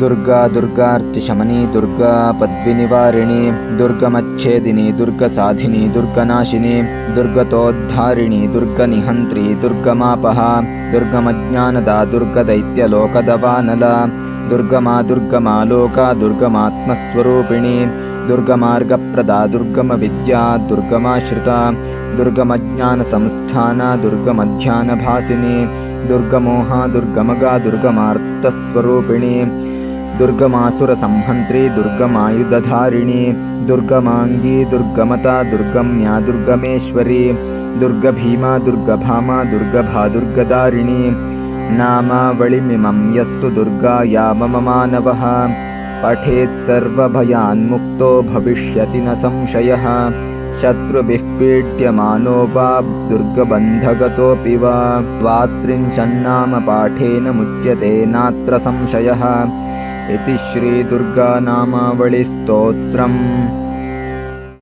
दुर्गा दुर्गार्तिशमनी दुर्गा पद्विनिवारिणी दुर्गमच्छेदिनी दुर्गसाधिनी दुर्गनाशिनी दुर्गतोद्धारिणी दुर्गनिहन्त्री दुर्गमापहा दुर्गमज्ञानदा दुर्गदैत्यलोकदवानला दुर्गमा दुर्गमा लोका दुर्गमात्मस्वरूपिणी दुर्गमार्गप्रदा दुर्गमविद्या दुर्गमाश्रिता दुर्गमज्ञानसंस्थाना दुर्गमध्यानभासिनी दुर्गमोहा दुर्गमगा दुर्गमार्तस्वरूपिणी दुर्गमासुरसंहन्त्री दुर्गमायुधधारिणी दुर्गमाङ्गी दुर्गमता दुर्गम्या दुर्गमेश्वरी दुर्गभीमा दुर्गभामा दुर्गभा दुर्गदारिणी नामावलिमिमं यस्तु दुर्गाया मम मानवः। पठेत् सर्वभयान्मुक्तो भविष्यति न संशयः। शत्रुभिः पीड्यमानो वा दुर्गबन्धगतोऽपि वा। द्वात्रिंशन्नामपाठेन मुच्यते नात्र संशयः इति श्रीदुर्गानामावलिस्तोत्रम्